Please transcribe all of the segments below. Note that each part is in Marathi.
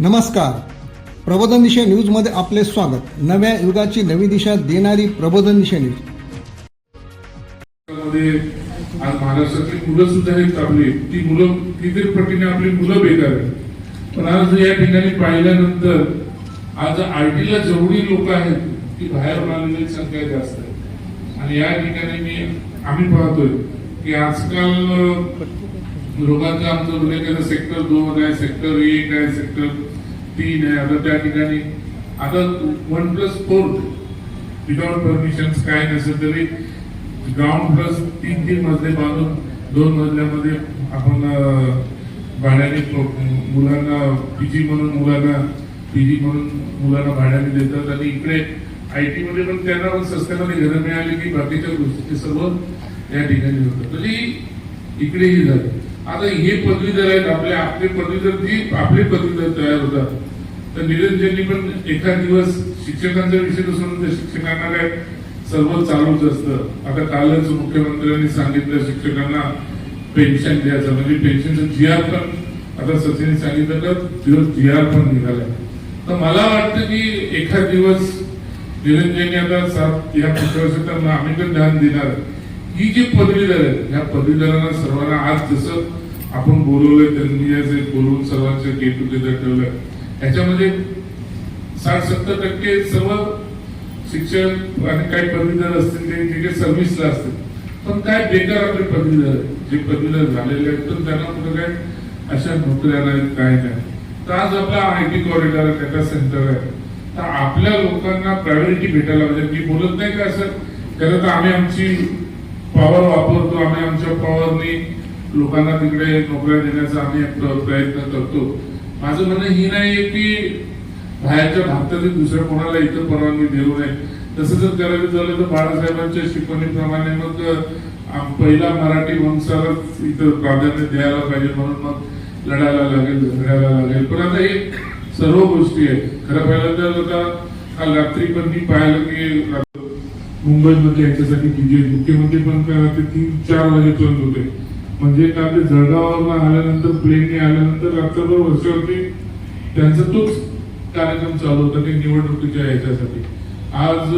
नमस्कार. प्रबोधन दिशा न्यूजमध्ये आपले स्वागत. नव्या युगाची नवी दिशा देणारी प्रबोधन दिशा न्यूज. आज महाराष्ट्रातली मुलं सुद्धा आहेत आपली. ती मुलं किती पटीने आपली मुलं बेकार आहेत. पण आज या ठिकाणी पाहिल्यानंतर आज आयटीला जेवढी लोक आहेत ती बाहेर आलेली संख्या जास्त आहे. आणि या ठिकाणी मी आम्ही पाहतोय की आजकाल लोकांचं आमचं उल्लेख सेक्टर दोन आहे सेक्टर एक आहे सेक्टर तीन आहे. आता त्या ठिकाणी आता one plus four without permission काय नसेल तरी ग्राउंड प्लस तीन तीन मजले बांधून दोन मजल्यामध्ये आपण भाड्याने प- मुलांना पीजी म्हणून मुलांना पीजी म्हणून मुलांना भाड्याने देतात. आणि इकडे आय टी मध्ये पण त्यांना पण सस्त्यामध्ये घरं मिळाली की बाकीच्या गोष्टी सर्व या ठिकाणी होतात. म्हणजे इकडेही झालं. आता हे पदवीधर आहेत आपले आपले पदवीधर ती आपले पदवीधर तयार होतात तर निरंजननी पण एखाद दिवस शिक्षकांचा विषय नसून त्या शिक्षकांना काय सर्व चालूच असतं. आता कालच मुख्यमंत्र्यांनी सांगितलं शिक्षकांना पेन्शन द्यायचं. म्हणजे पेन्शनचं जी आर पण आता सचिन सांगितलं तर जी आर पण निघालाय तर मला वाटतं की एखाद दिवस निरंजनी आता सात या पुढच्या वर्षी तर आम्ही पण ध्यान देणार. ही जी पदवीधर आहेत ह्या पदवीधरांना सर्वांना आज जसं आपण बोलवलंय त्यांनी आज बोलवून सर्वांचं गेट टुगेदर ठेवलंय. ह्याच्यामध्ये साठ सत्तर टक्के सर्व शिक्षक आणि काही पदवीधर असतील ते जे काही सर्व्हिसला असतील. पण काय बेकार आपले पदवीधर आहेत जे पदवीधर झालेले आहेत तर त्यांना कुठं काय अशा नोकऱ्या नाहीत काय नाही. तर आज आपला आय टी कॉरिडॉर आहे डेटा सेंटर आहे. तर आपल्या लोकांना प्रायोरिटी भेटायला पाहिजे. मी बोलत नाही का असं? खरं तर आम्ही आमची पॉवर वापरतो आम्ही आमच्या पॉवरनी. लोकांना तिकडे नोकऱ्या देण्याचा आम्ही प्रयत्न करतो. माझं म्हणणं ही नाही की बाहेरच्या भारतातील दुसऱ्या कोणाला इथं परवानगी देऊ नये. तसं जर करायचं झालं तर बाळासाहेबांच्या शिकवणीप्रमाणे मग पहिला मराठी वंशालाच इथं प्राधान्य द्यायला पाहिजे म्हणून मग लढायला लागेल झगडायला लागेल. पण आता हे सर्व गोष्टी आहेत. खरं पाहिलं तर आता काल रात्री पण मी पाहिलं की मुंबईमध्ये यांच्यासाठी जे मुख्यमंत्री पण काय होते तीन चार वाजेपर्यंत होते. म्हणजे का ते जळगाववरून आल्यानंतर प्लेनने आल्यानंतर रात्रभर वर्षावरती त्यांचा तोच कार्यक्रम चालू होता ते निवडणुकीच्या याच्यासाठी आज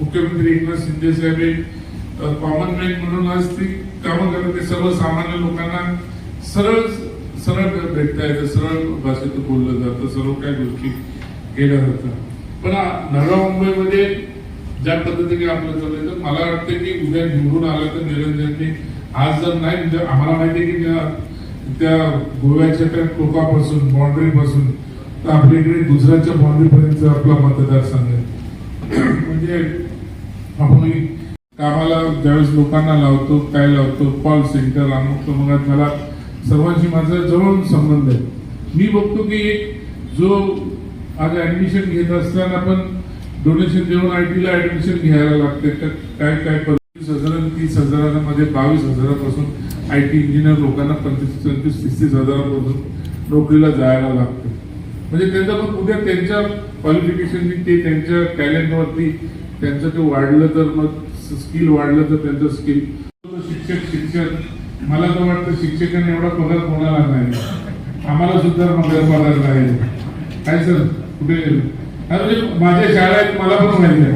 मुख्यमंत्री एकनाथ शिंदे साहेब हे कॉमन मॅन म्हणून आज ती कामं करत सर्वसामान्य लोकांना सरळ सरळ भेटता येतं सरळ भाषेत बोललं जातं सर्व काही गोष्टी केल्या जातात. पण नव्या मुंबईमध्ये ज्या पद्धतीने आपलं चाललंय तर मला वाटतं की उद्या निवडून आलं तर निरंजनने आज जर नाही म्हणजे आम्हाला माहिती आहे की त्या त्या गोव्याच्या त्या टोकापासून बाउंड्रीपासून तर आपल्या इकडे गुजरातच्या बाउंड्रीपर्यंत आपला मतदारसंघ आहे. म्हणजे आपण कामाला ज्यावेळेस लोकांना लावतो काय लावतो कॉल सेंटर अमुक मग मला सर्वांशी माझा जवळून संबंध आहे. मी बघतो की एक जो आज ऍडमिशन घेत असताना पण डोनेशन देऊन आय टीला ऍडमिशन घ्यायला लागते. तर काय काय पंचवीस हजार आणि तीस हजारामध्ये बावीस हजारापासून आय टी इंजिनियर लोकांना पंचवीस पंचवीस तीस तीस हजारापासून नोकरीला जायला लागतं. म्हणजे त्यांचं पण उद्या त्यांच्या क्वालिफिकेशन ते त्यांच्या टॅलेंटवरती त्यांचं ते वाढलं तर मग स्किल वाढलं तर त्यांचं स्किल शिक्षक शिक्षक. मला तर वाटतं शिक्षकांनी एवढा पगार कोणाला नाही. आम्हाला सुद्धा पगार पगार नाही. काय सर कुठे अरे म्हणजे माझ्या शाळेत मला पण माहिती आहे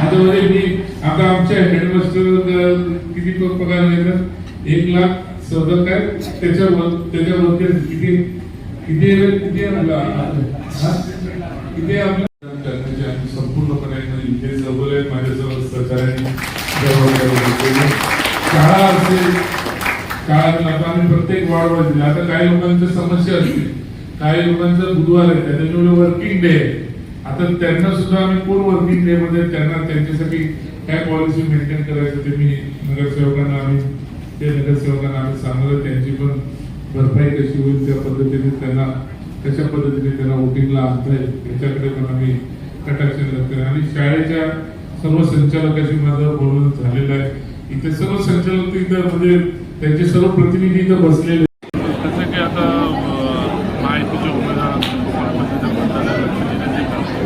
आता म्हणजे मी आता आमच्या हेडमास्टर किती पगार घेतात एक लाख चौदा काय त्याच्यावर त्याच्यावरती किती किती किती? किती आपला? करण्याचे आम्ही संपूर्णपणे इथे जवळ आहे माझ्याजवळ जवळ शाळा असेल शाळा आता आम्ही प्रत्येक वाढ दिली आता काही लोकांच्या समस्या असतील. काही लोकांचा बुधवार आहे. त्याच्यामुळे वर्किंग डे आहे. आता त्यांना सुद्धा आम्ही पूर्ण वर्किंग डे मध्ये त्यांना त्यांच्यासाठी काय पॉलिसी मेंटेन करायचं ते मी नगरसेवकांना आम्ही ते नगरसेवकांना आम्ही सांगलं त्यांची पण भरपाई कशी होईल त्या पद्धतीने त्यांना कशा पद्धतीने त्यांना वोटिंगला आणता येईल याच्याकडे पण आम्ही कटाक्ष लक्ष आणि शाळेच्या सर्व संचालकाशी माझं बोलणं झालेलं आहे. इथे सर्व संचालक इथं म्हणजे त्यांचे सर्व प्रतिनिधी इथं बसलेले जसं की आता अ, महायुतीचे उमेदवार असतील, कोकणपट्टीचे मतदार असतील, निरंजन गावस्कर,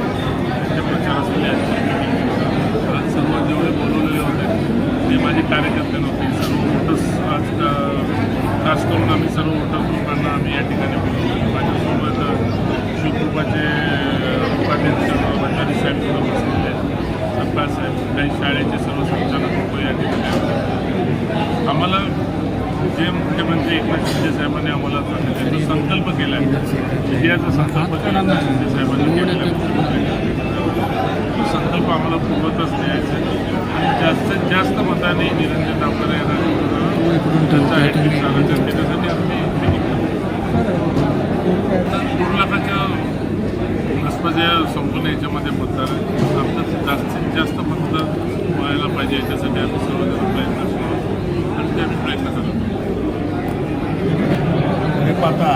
त्यांच्या प्रचारासाठी आज आज सर्व जेवढे बोलवलेले होते ते माझे कार्यकर्ते नव्हते. सर्व वोटर्स आज खास करून आम्ही सर्व वोटर्स लोकांना आम्ही या ठिकाणी बोलवलं. माझ्यासोबत शिवकृपाचे उपाध्यक्ष भंडारी साहेब सुद्धा बसलेले आहेत. सप्पा साहेब काही शाळेचे सर्व संचालक लोक या ठिकाणी आम्हाला जे मुख्यमंत्री एकनाथ शिंदे साहेबांनी आम्हाला सांगितलं जो संकल्प केला आहे. विजयाचा संकल्प केला शिंदे साहेबांनी केलेला तो संकल्प आम्हाला पूर्वतच द्यायचा आहे. आणि जास्तीत जास्त मताने निरंजन डावकर यांना त्यांचा हॅट्रिक सारायचा त्याच्यासाठी आम्ही. दोन लाखाच्या आसपास या संपूर्ण याच्यामध्ये मतदार. आमचं जास्तीत जास्त मतदार व्हायला पाहिजे याच्यासाठी आम्ही सर्वजण प्रयत्न करू आणि ते आम्ही प्रयत्न करतो. हे पाहता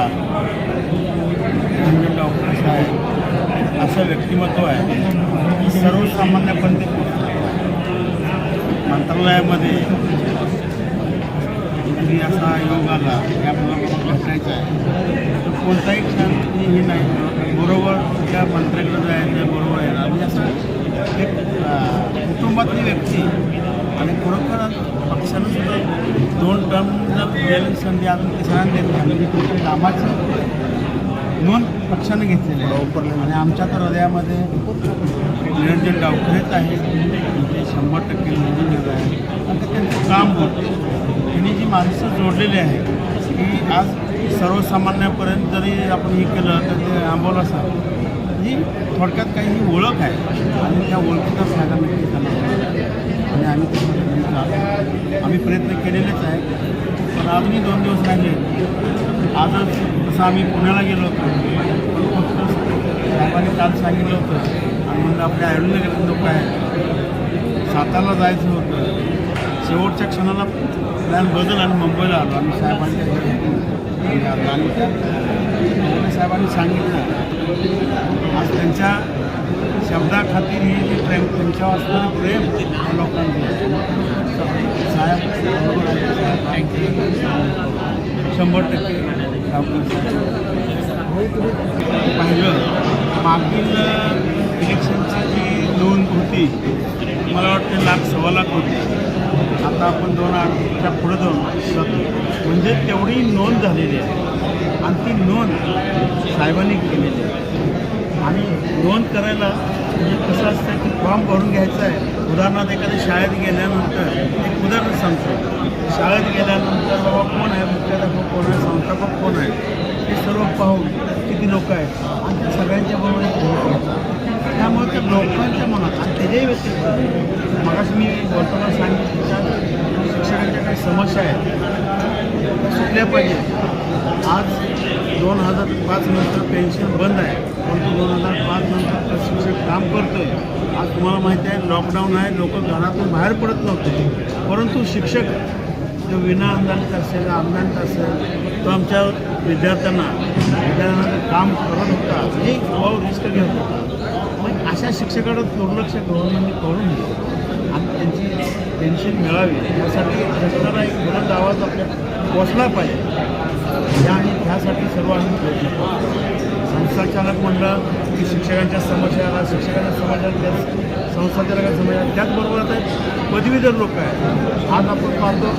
रंजन डावकर साहेब असं व्यक्तिमत्व आहे. सर्वसामान्यपणे मंत्रालयामध्ये कधी असा योग आला की आपल्याला भेटायचा आहे. तर कोणताही क्षण हे नाही बरोबर त्या मंत्र्याकडे जायचं बरोबर आहे म्हणजे असं एक कुटुंबातली व्यक्ती आणि खरोखर पक्षानं सुद्धा दोन टर्म जर दिलेली संधी अजून तिसऱ्यांदा देत नाही म्हणजे कामाची नोंद पक्षानं घेतलेली आहे. आणि आमच्या तर हृदयामध्ये निरंजन डावखरेच आहे जे शंभर टक्के निरंजन आहे. आणि त्यांचं काम होतं. त्यांनी जी माणसं जोडलेली आहे की आज सर्वसामान्यापर्यंत जरी आपण हे केलं तर ते आंबोला साहेब ही थोडक्यात काही ही ओळख आहे. आणि त्या ओळखीचा फायदा नक्की त्यांना आणि आम्ही आम्ही प्रयत्न केलेलेच आहे पण अजूनही दोन दिवस राहिले. आजच जसं आम्ही पुण्याला गेलो होतो साहेबांनी काल सांगितलं होतं म्हणलं आपल्या आयुर्वेदिक लोक आहेत सातारला जायचं होतं. शेवटच्या क्षणाला प्लॅन बदल आणि मुंबईला आलो. आम्ही साहेबांच्या घरी. आलो आणि त्या साहेबांनी सांगितलं. आज त्यांच्या शब्दाखातीर हे जे प्रेम त्यांच्यावर असणारं प्रेम या लोकांचं. साहेब साहेब शंभर टक्के. पाहिलं. मागील इलेक्शनची जी नोंद होती मला वाटतं लाख सव्वा लाख होती. आता आपण दोन आठच्या पुढे जाऊन जातो म्हणजे तेवढी नोंद झालेली आहे. आणि ती नोंद साहेबांनी केलेली आहे. आणि नोंद करायला म्हणजे कसं असतं की फॉर्म भरून घ्यायचा आहे. उदाहरणार्थ एखाद्या शाळेत गेल्यानंतर एक उदाहरण सांगतो. शाळेत गेल्यानंतर बाबा कोण आहे? मुख्याध्यापक कोण आहे? संस्थापक कोण आहे? हे सर्व पाहून किती लोक आहेत? आणि त्या सगळ्यांच्या बरोबर एक भूमिका घेतात त्यामुळे त्या लोकांच्या मनात आणि त्याच्याही व्यतिरिक्त वर्तमान सांगितलं? शिक्षकांच्या काही समस्या आहेत. त्या सुटल्या पाहिजे. आज दोन हजार पाच नंतर पेन्शन बंद आहे. परंतु दोन हजार पाच नंतर प्रशिक्षक काम करतोय. आज तुम्हाला माहिती आहे लॉकडाऊन आहे. लोक घरातून बाहेर पडत नव्हते. परंतु शिक्षक जो विना अनुदानित असेल अनुदानित असेल तो आमच्या विद्यार्थ्यांना विद्यार्थ्यांना काम करत होता. हे रिस्क घेत होता. अशा शिक्षकाकडे दुर्लक्ष गव्हर्नमेंटने करू नये आणि त्यांची पेन्शन मिळावी यासाठी रस्त्याला एक गरज आवाज आपल्या पोचला पाहिजे. या आणि त्यासाठी सर्व आम्ही प्रयत्न करतो. संस्थाचालक मंडळ की शिक्षकांच्या समस्याला शिक्षकांच्या समाजात त्या संस्थाचालकांच्या समस्या त्याचबरोबर आता पदवीधर लोक आहेत. आज आपण पाहतो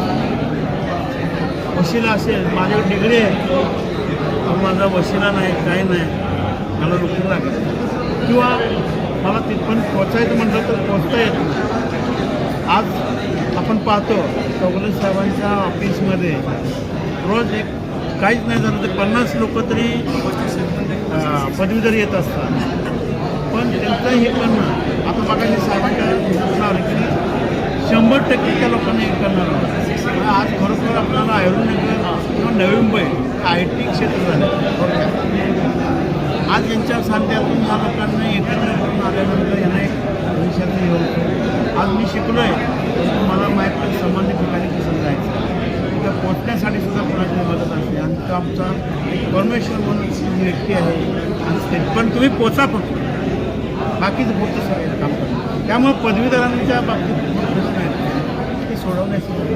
वशिला असेल माझ्याकडे डिग्री आहे. पण माझा वशिला नाही काय नाही. मला नोकरी लागेल. किंवा मला तिथपर्यंत पोचायचं म्हटलं तर पोचता येत आज आपण पाहतो चौगले साहेबांच्या ऑफिसमध्ये रोज एक काहीच नाही झालं तर पन्नास लोक तरी पदवीधर येत असतात. पण त्यांचं हे करणं आता बघा साहेबांच्या ह्याच्यात आलं की शंभर टक्के त्या लोकांना हे करणार आज खरोखर आपल्याला आयुर्वेद किंवा नवी मुंबई आय टी क्षेत्र झालं आज यांच्या सांध्यातून या लोकांना एकत्र करून आल्यानंतर यांना एक भविष्यात येऊ आज मी शिकलो आहे मला माहीत संबंधित ठिकाणी कसं जायचं. तिथं पोचण्यासाठी सुद्धा कोणाची मदत असते. आणि तो आमचा एक परमेश्वर म्हणून व्यक्ती आहे. आणि ते पण तुम्ही पोचा फक्त. बाकीचं पुढचं सगळं काम करतो त्यामुळे पदवीधरांच्या बाबतीत प्रश्न आहेत. ते सोडवण्यासाठी